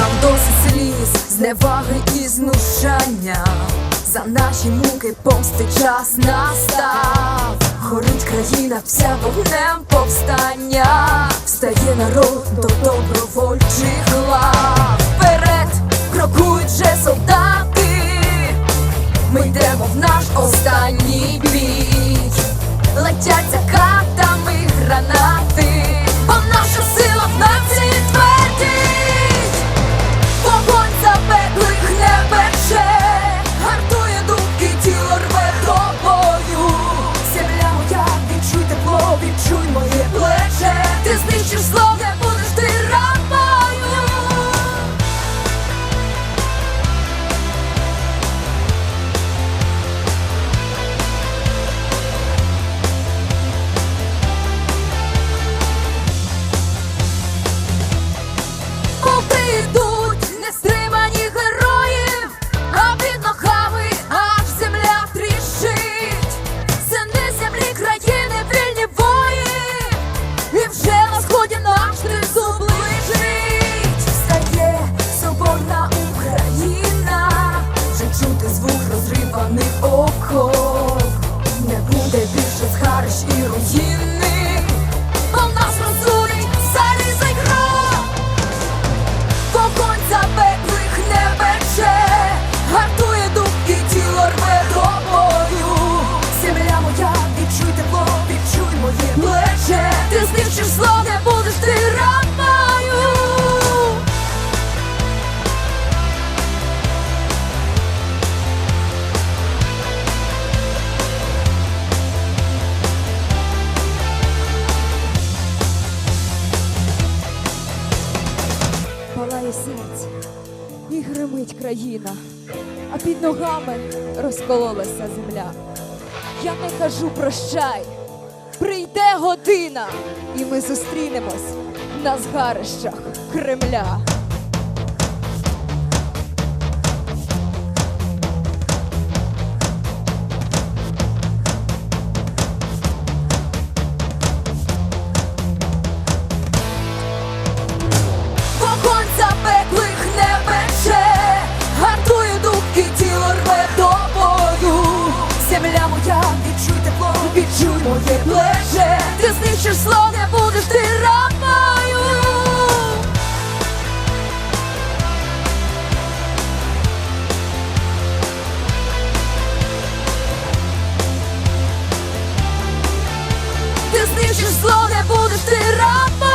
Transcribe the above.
нам досить сліз, зневаги і знущання. За наші муки помсти час настав. Горить країна, вся вогнем повстання. Встає народ до добровольчих лав. Не буде більше згарищ і руїни, бо нас розсудить залізний кров. Вогонь запеклих не пече, гартує думки, тіло рве до бою. Земля моя, відчуй тепло, відчуй моє плече. Ти знищиш зло, і гримить країна, а під ногами розкололася земля. Я не кажу прощай, прийде година, і ми зустрінемось на згарищах Кремля. Знищиш не будеш ти рабою. Ти знищиш зло, не будеш ти рабою.